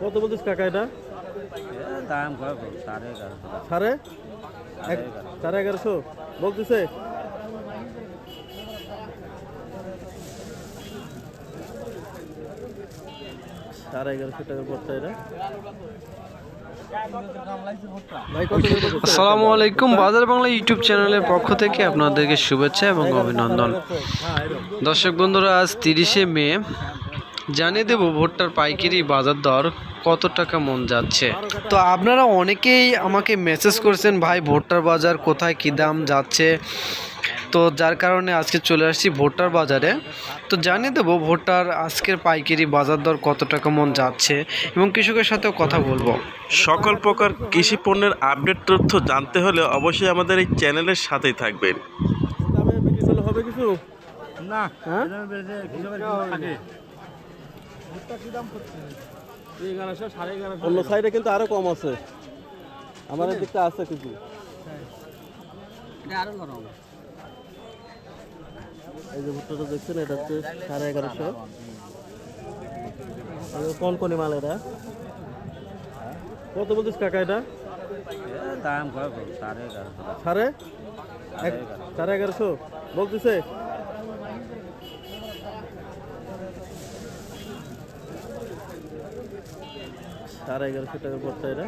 কত বলছিস কাকা এটা? দাম সাড়ে এগারোশো সাড়ে? এগারোশো। বলতেছে। সাড়ে এগারোশো টাকা পড়ছে এটা? আসসালামু আলাইকুম। বাজার বাংলা ইউটিউব চ্যানেলের পক্ষ থেকে আপনাদেরকে শুভেচ্ছা এবং অভিনন্দন। হ্যাঁ, দর্শক বন্ধুরা আজ তিরিশে মে। জানিয়ে দেব ভুট্টার পাইকারি বাজার দর কত টাকা মন যাচ্ছে। তো আপনারা অনেকেই আমাকে মেসেজ করেছেন ভাই ভুট্টার বাজার কোথায় কী দাম যাচ্ছে? তো যার কারণে আজকে চলে আসছি ভুট্টার বাজারে। তো জানিয়ে দেবো ভুট্টার আজকের পাইকারি বাজার দর কত টাকা মন যাচ্ছে এবং কৃষকের সাথেও কথা বলব। সকল প্রকার কৃষি পণ্যের আপডেট তথ্য জানতে হলে অবশ্যই আমাদের এই চ্যানেলের সাথেই থাকবেন। হবে কিছু? না হ্যাঁ? অন্য সাইডে কিন্তু আরও কম আছে। আমার দিকটা আছে কিছু। এই যে ভুট্টাটা দেখছেন এটা হচ্ছে সাড়ে এগারোশো। কোন কোন মাল এটা। কত বলছিস কাকা এটা? দাম সাড়ে সাড়ে এগারোশো? বলতেছে? সাড়ে এগারোশো টাকা পড়তো এটা।